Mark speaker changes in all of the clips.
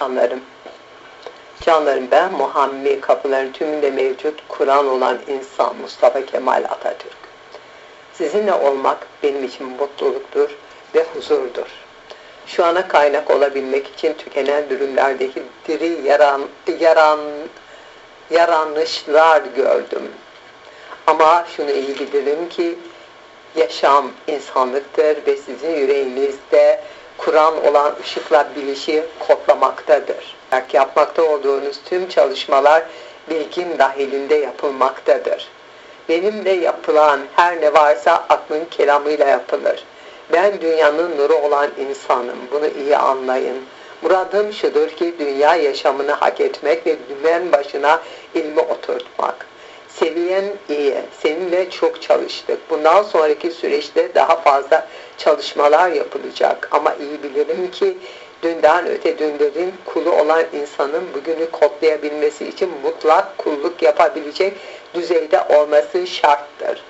Speaker 1: Canlarım, canlarım ben Muhammed kapıların tümünde mevcut Kur'an olan insan Mustafa Kemal Atatürk. Sizinle olmak benim için mutluluktur ve huzurdur. Şu ana kaynak olabilmek için tükenen dürümlerdeki diri yaran, yaran, yaranışlar gördüm. Ama şunu iyi bilirim ki yaşam insanlıktır ve sizin yüreğinizde Kur'an olan ışıkla bilişi kodlamaktadır. Yapmakta olduğunuz tüm çalışmalar bilgim dahilinde yapılmaktadır. Benimle yapılan her ne varsa aklın kelamıyla yapılır. Ben dünyanın nuru olan insanım. Bunu iyi anlayın. Muradım şudur ki dünya yaşamını hak etmek ve dümen başına ilmi oturtmak. Seviyen iyi. Seninle çok çalıştık. Bundan sonraki süreçte daha fazla çalışmalar yapılacak. Ama iyi bilirim ki dünden öte dünlerin kulu olan insanın bugünü kodlayabilmesi için mutlak kulluk yapabilecek düzeyde olması şarttır.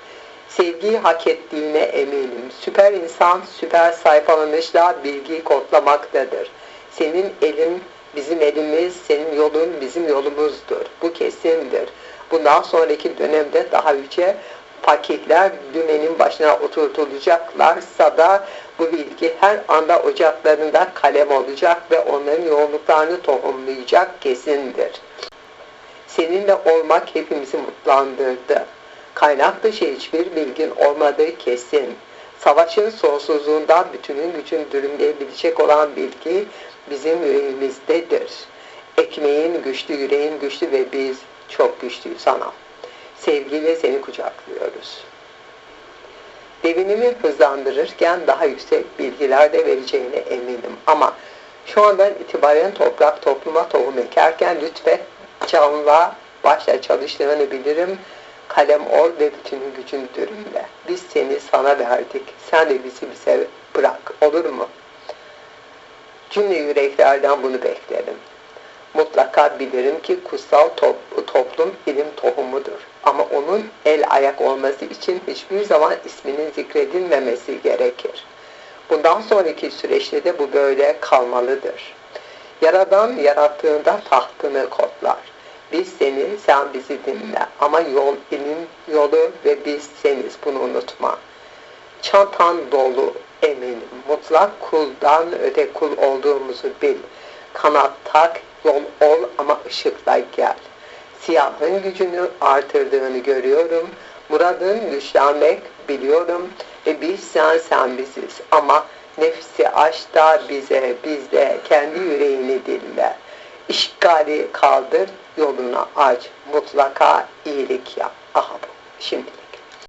Speaker 1: Sevgiyi hak ettiğine eminim. Süper insan süper sayfalanışla bilgiyi kodlamaktadır. Senin elin bizim elimiz, senin yolun bizim yolumuzdur. Bu kesindir. Bundan sonraki dönemde daha yüce fakihler dümenin başına oturtulacaklarsa da bu bilgi her anda ocaklarında kalem olacak ve onların yoğunluklarını tohumlayacak kesindir. Seninle olmak hepimizi mutlandırdı. Kaynak dışı hiçbir bilgin olmadığı kesin. Savaşın sonsuzluğundan bütünün gücün dürümleyebilecek olan bilgi bizim yüreğimizdedir. Ekmeğin güçlü, yüreğin güçlü ve biz çok güçlüyüz sana. Sevgiyle seni kucaklıyoruz. Devinimi hızlandırırken daha yüksek bilgiler de vereceğine eminim. Ama şu andan itibaren toprak topluma tohum ekerken lütfen canla başla çalıştığını bilirim. Kalem ol ve bütün gücün dürümle. Biz seni sana verdik. Sen de bizi bize bırak. Olur mu? Cümle yüreklerden bunu beklerim. Mutlaka bilirim ki kutsal top, toplum ilim tohumudur. Ama onun el ayak olması için hiçbir zaman isminin zikredilmemesi gerekir. Bundan sonraki süreçte de bu böyle kalmalıdır. Yaradan yarattığında tahtını kodlar. Biz seni, sen bizi dinle. Ama yol ilim yolu ve biz seniz. Bunu unutma. Çantan dolu eminim. Mutlak kuldan öte kul olduğumuzu bil. Kanat tak, yol ol ama ışıkla gel. Siyahın gücünü artırdığını görüyorum. Muradın güçlenmek biliyorum. Ve biz sen sen biziz. Ama nefsi aç da bize, bizde kendi yüreğini dinle. İşgali kaldır, yolunu aç. Mutlaka iyilik yap. Aha bu. Şimdilik.